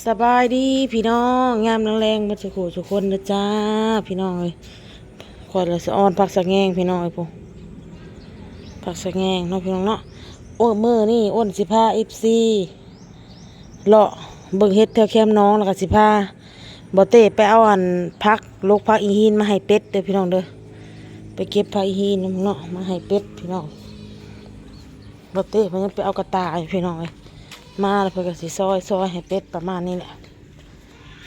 สบายดีพี่น้องงามแรงๆมาสุขสุกคนนะจ้าพี่น้องเอ้ยคอยละสะออนผักสะแงงพี่น้องเอ้พวกผักสะแงงเนาะพี่น้องเนาะโอ้มือนี่อ้นสิพาเอฟซีเลาะเบิ่งเฮ็ดแถวแคมน้องแล้วก็สิพาบ่เต้ไปเอาอันพักลูกพักอีหินมาให้เป็ดเด้อพี่น้องเด้อไปเก็บพักอีหินเนาะมาให้เป็ดพี่น้องบ่เต้เพิ่นยังไปเอากระต่ายพี่น้องเอ้ย มาแล้วเพื่อก็สิซอยซอยให้เป็ดประมาณนี้แหละ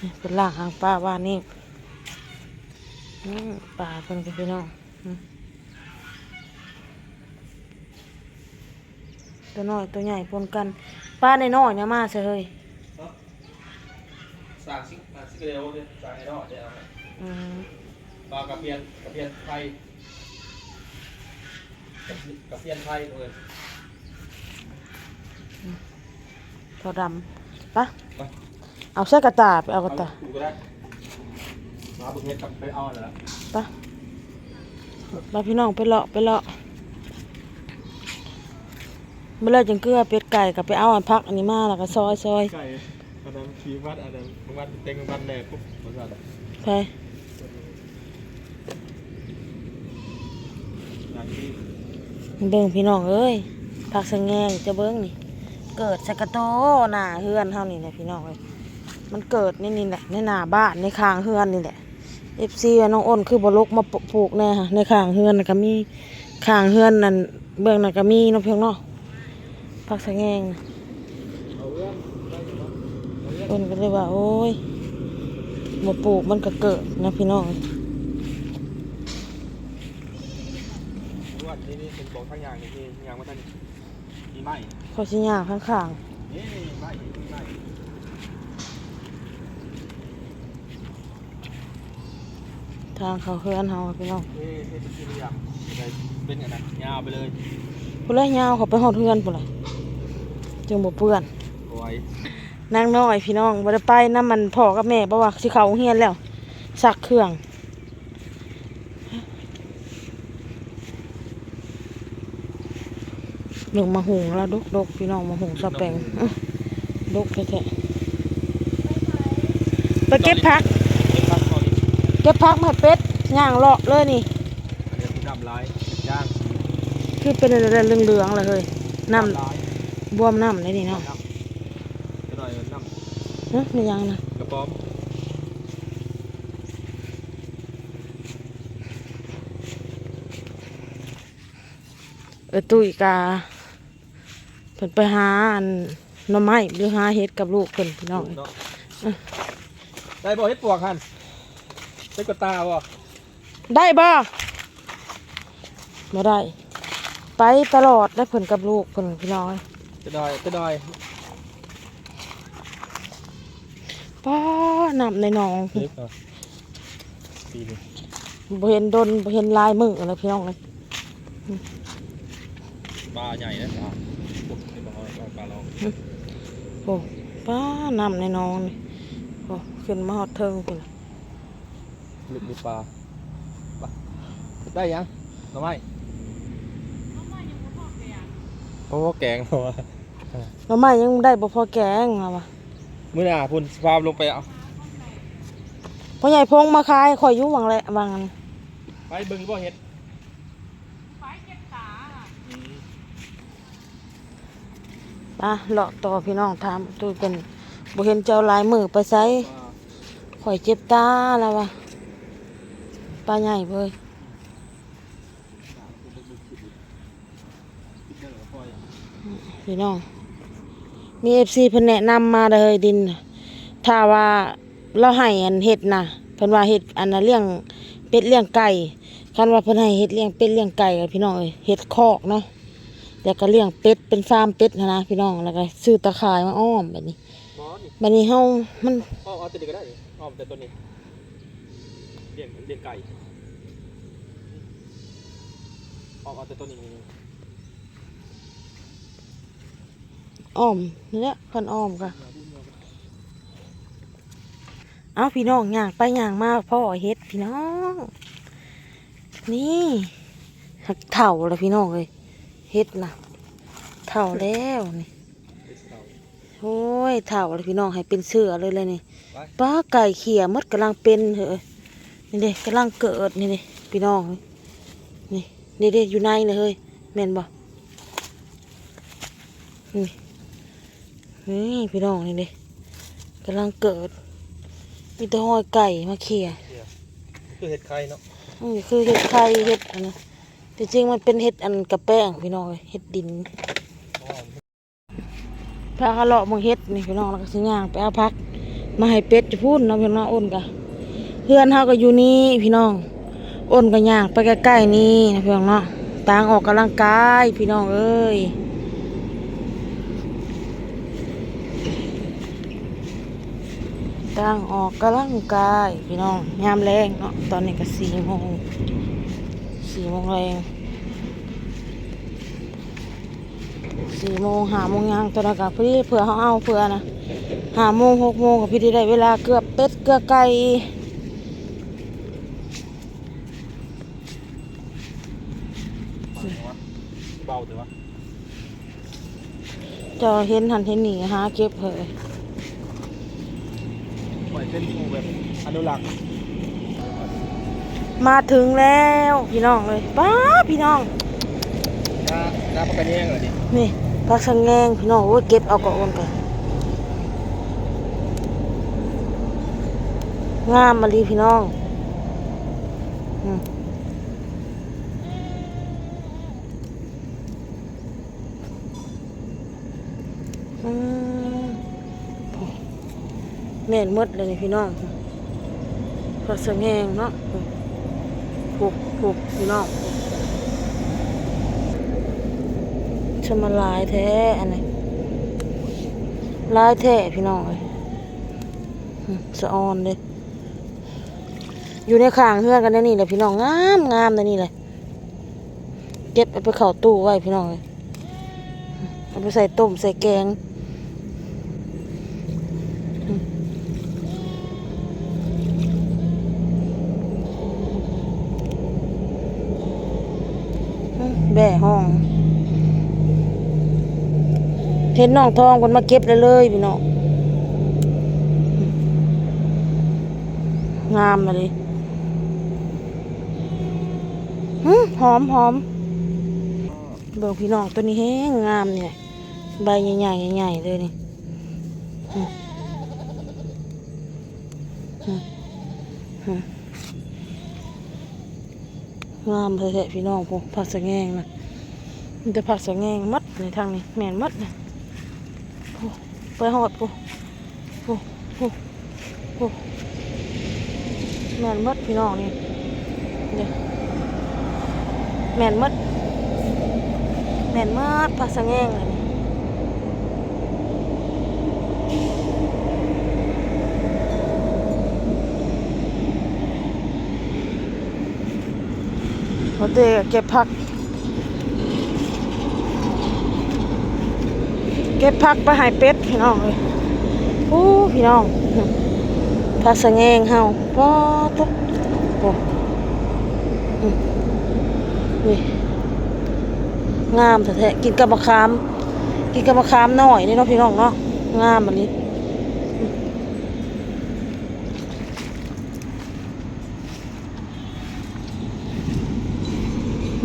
นี่เป็นล่างหางปลาว่านี่อืมปลาเพิ่นกับพี่น้องอืมตัวน้อยตัวใหญ่ปนกันปลาในน้อยเนี่ยมาเฉยสร้างซิกสร้างซิกเร็วเลยสร้างไอ้รอดเนี่ยเอาไว้อืมปลากระเพียนกระเพียนไทยกระกระเพียนไทยเลย ตัวดำปะไป เอาใส่กระตาไปเอากระตาดูก็ได้มาบุกเฮ็ดกลับไปเอาแล้วปะมาพี่น้องไปเลาะไปเลาะเมื่อไรจังเกลือเป็ดไก่กับไปเอาอันพักอันนี้มาแล้วก็ซอยซอยไก่อันนั้นชีวัดอันนั้นบางวันเต็งบางวันแหน่ปุ๊บมันก็ไปอย่างที่เบิ่งพี่น้องเอ้ยผักสะแงงจะเบิ่งนี่ เกิดสกโตหน้าเฮือนเฮานี่แหละพี่น้องเอ้ยมันเกิดนี่นี่แหละในหน้าบ้านในข้างเฮือนนี่แหละ FC ว่าน้องอ้นคือบลกมาปลูกแน่ค่ะในข้างเฮือนน่ะก็มีข้างเฮือนนั่นเบื้องนั่นก็มีเนาะเพียงเนาะผักสะแงงน่ะเอาเรื่องได้อยู่เนาะเอาเรื่องอ้นก็เลยว่า โอ้ยบ่ปลูกมันก็เกิดนะพี่น้องนนี้นี่เป็นบอกทั้งอย่างนี่ที่อย่างว่าท่านมีไหม เขาสิย่างข้างนี่ไม้มีไม้ๆทางเขาเฮือนเฮาอะพี่น้องนี่นี่เป็นที่เรียงเป็นอย่างนั้นยาวไปเลยพุ่นเลยยาวเขาไปฮอดเฮือนพุ่นเลยจึงบ่เปื้อนโอ้ยนางน้อยพี่น้องบ่ได้ไปน้ำมันพ่อกับแม่เพราะว่าสิเขาโรงเฮียนแล้วซักเครื่อง หนึ่งมาหุงแล้วดกดกพี่น้องมาหุงสะแปงอื้อดกแท้ๆไปเก็บพักเป็นพักตอนนี้เก็บพักมาให้เป็ดย่างเลาะเลยนี่อันนี้คือน้ำลายย่างคือเป็นอะไรเหลืองๆเลยเฮ้ยน้ลายำบวมน้ำเลยนี่เนาะน้ำจะหน่อยน้เฮ้ยนี่ยังนะำกระป๋อมเออตุ้ยกา เพิ่นไปหาอันหน่อไม้หรือหาเห็ดกับลูกเพิ่นพี่น้องเนาะได้บ่เฮ็ดปวกหันเป็นกระตาบ่ได้บ่บ่ได้ ไปตลอดแล้วเพิ่นกับลูกเพิ่นพี่น้องจะหน่อยจะหน่อยป้าน้ำในหนองเล็กเนาะปีนี้บ่เห็นดนบ่เห็นลายมือเลยพี่น้องเลยปลาใหญ่นะ โอ้ป้าน้ำในหนองนี่โอ้ขึ้นมาฮอดเทิงพุ่นน่ะลึกมีปลาปลาได้ยังหน่อไม้เพราะว่าแกงเพราะว่าหน่อไม้ยังได้บ่พอแกงล่ะวะมื้อหน้าพุ่นฟาร์มลงไปเอาพ่อใหญ่พงมาขายข่อยอยู่หวังแหละหวังอันไปเบิ่งบ่เฮ็ด ไป้าเลาะต่อพี่น้องถามตุ้ยเป็นบ่เห็นเจ้าลายมือไปไสข่อยเจ็บตาแล้ววะปลาใหญ่เว้ยพี่น้อง มีเอฟซีเพิ่นแนะนำมาเลยดิน ถ้าว่าเราให้อันเห็ดนะเพิ่นว่าเห็ดอันนะเลี้ยงเป็ดเลี้ยงไก่คันว่าเพิ่นให้เห็ดเลี้ยงเป็ดเลี้ยงไก่อะพี่น้องเอ้ยเห็ดคอกเนาะ แล้วก็เลี้ยงเป็ดเป็นฟาร์มเป็ดนะนะพี่น้องแล้วก็ซื้อตะข่ายมาอ้อมแบบนี้หมอนี่บัดนี้เฮามันเอาเอาตัวนี้ก็ได้เอาแต่ตัวนี้เลี้ยงเลี้ยงไก่เอาเอาแต่ตัวนี้อ้อมนี่แหละคันอ้อมค่ะเอาพี่น้องย่างไปย่างมาพ่อเฮ็ดพี่น้อง นี่หักเถ่าแล้วพี่น้องเลย เฮ็ดนะเถ่าแล้วนี่เอสเอาโอ้โอ้ยเถ่าเลยพี่น้องให้เป็นเสือเลยเลยนี่ไปป้าไก่เขี่ยมดกำลังเป็นเหอะนี่เด็กกำลังเกิดนี่เด็พี่น้องนี่นี่เด็อยู่ในเลยเฮ้ยแม่นบ่นี่นี่พี่น้องนี่เด็กำลังเกิดมีแต่ห้อยไก่มาเขี่ยคือเห็ดไข่เนาะอืมคือเห็ดไข่เห็ดอันนั้น แต่จริงมันเป็นเห็ดอันกระแป้งพี่น้องเห็ดดินพาเขาเลาะมึงเฮ็ดนี่พี่น้องแล้วก็สิย่างไปเอาพัก มาให้เป็ดจะพูดเนาะพี่น้องอ้นกะเพื่อนเฮาก็อยู่นี่พี่น้องอ้นก็ย่างไปใกล้ๆนี่นะพี่น้องเนาะต่างออกกำลังกายพี่น้องเอ้ยต่างออกกำลังกายพี่น้องยามแรงเนาะตอนนี้ก็สี่โมง โมงแรงสี่โมงหาโมงย่างตอนนั้นก็พอดีเผื่อเขาเอาเผื่อนะห้าโมงหกโมงกับพี่ได้เวลาเกือบเป็ดเกือบไก่เบาถือว่าเจะเห็นหันเห็นหนีหาเก็บเหยปล่อยเป็นหมูแบบอนุรักษ์ มาถึงแล้วพี่น้องเลยป้าพี่น้องหน้าหน้าปลากระแยงเหรอดินี่พักสังแงงพี่น้องโอ้ยเก็บเอากระโอนกันงามมาดีพี่น้องอืมอืมแม่นหมดเลยนี่พี่น้องพักสังแงงเนาะ ผูกผูกพี่น้องชะมาลายแท้อันนี้ลายแท้พี่น้องเอ้ยสะออนเลยอยู่ในข้างเฮือนกันนนี่แหละพี่น้องงามงามในนี่เลยเก็บเอาไปเข่าตู้ไว้พี่น้องเลยเอาไปใส่ต้มใส่แกง แบ่ห้องเห็นน้องทองคนมาเก็บเลยเลยพี่น้องงามเลยหึหอมหอมเบิ่งพี่น้องตัวนี้แห้งงามเนี่ยใบใหญ่ๆใหญ่ๆเลยนี่หึหึหึ งามแท้ๆพี่น้องพวกผักสะแงงนะมันจะผักสะแงงมัดในทางนี้แม่นมัดนะไปหอดปูปูปูปูแม่นมัดพี่น้องนี่เดี๋ยวแม่นมัดแม่นมัดผักสะแงงเลย นี่เตเก็บผัก เก็บผักไปให้เป็ดพี่น้องเลยโอ้พี่น้องผักสะแงงเฮาปอตุ๊บโอ้นี่งามแท้ๆกินกับมะขาม กินกับมะขามหน่อยนี่เนาะพี่น้องเนาะงามอันนี้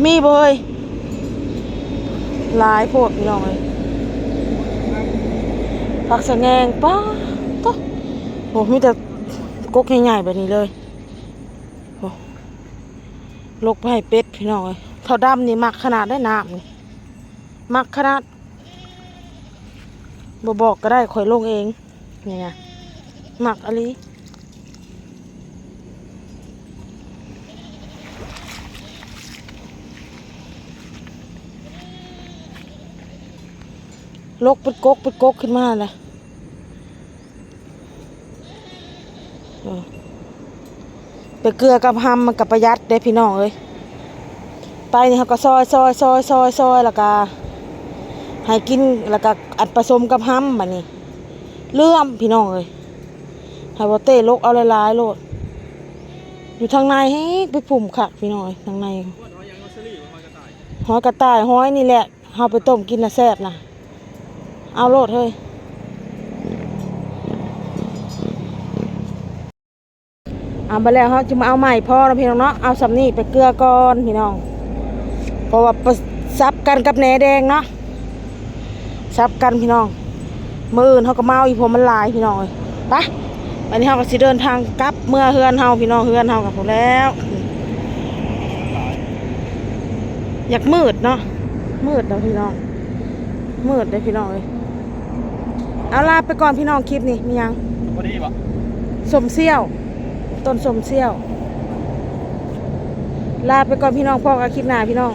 มีบ่เฮ้ยหลายโพดพี่น้องเลยผักสะแงงป้าต๊ะโอ้มีแต่กกใหญ่ๆแบบนี้เลยโอ้ลกไปให้เป็ดพี่น้องเลยเท่าดำนี่มักขนาดได้น้ำนี่มักขนาดบบอกก็ได้ข่อยลงเองนี่ไงมักอะไร ลกเป็นกกเป็นกกขึ้นมาเลยเออไปเกลือกับหำมันกับประหยัดเด้พี่น้องเอ้ยไปนี่เขาก็ซอยซอยซอยซอยซอยแล้วก็ให้กินแล้วก็อัดผสมกับหำบัดนี้เลื่อมพี่น้องเอ้ยให้บ่เต้ลกเอาหลายๆโลด อยู่ทางในให้ไปผุ่มคักพี่น้องเอ้ยทางในว่าน้อยยังมัสลี่มันกระต่ายหอยกระต่ายหอยนี่แหละเฮาไปต้มกินน่ะแซ่บนะ เอาโหลดเลยเอาไปแล้วเขาจะมาเอาใหม่พ่อนะพี่น้องเนาะเอาสำนี่ไปเกลือก่อนพี่น้องเพราะว่าซับกันกับแหนแดงเนาะซับกันพี่น้องมืออื่นเขาก็เมาอีพมมันลายพี่น้องเลยปะวันนี้เขาก็สิเดินทางกลับเมื่อเฮือนเฮาพี่น้องเฮือนเฮากับผมแล้ว อยากมืดเนาะมืดแล้พี่น้องมืดเลยพี่น้องเลย เอาลาไปก่อนพี่น้องคลิปนี้มียังพอดีปะสมเซี่ยว ต้นสมเซี่ยว ลาไปก่อนพี่น้องพ่อกับคลิปหน้าพี่น้อง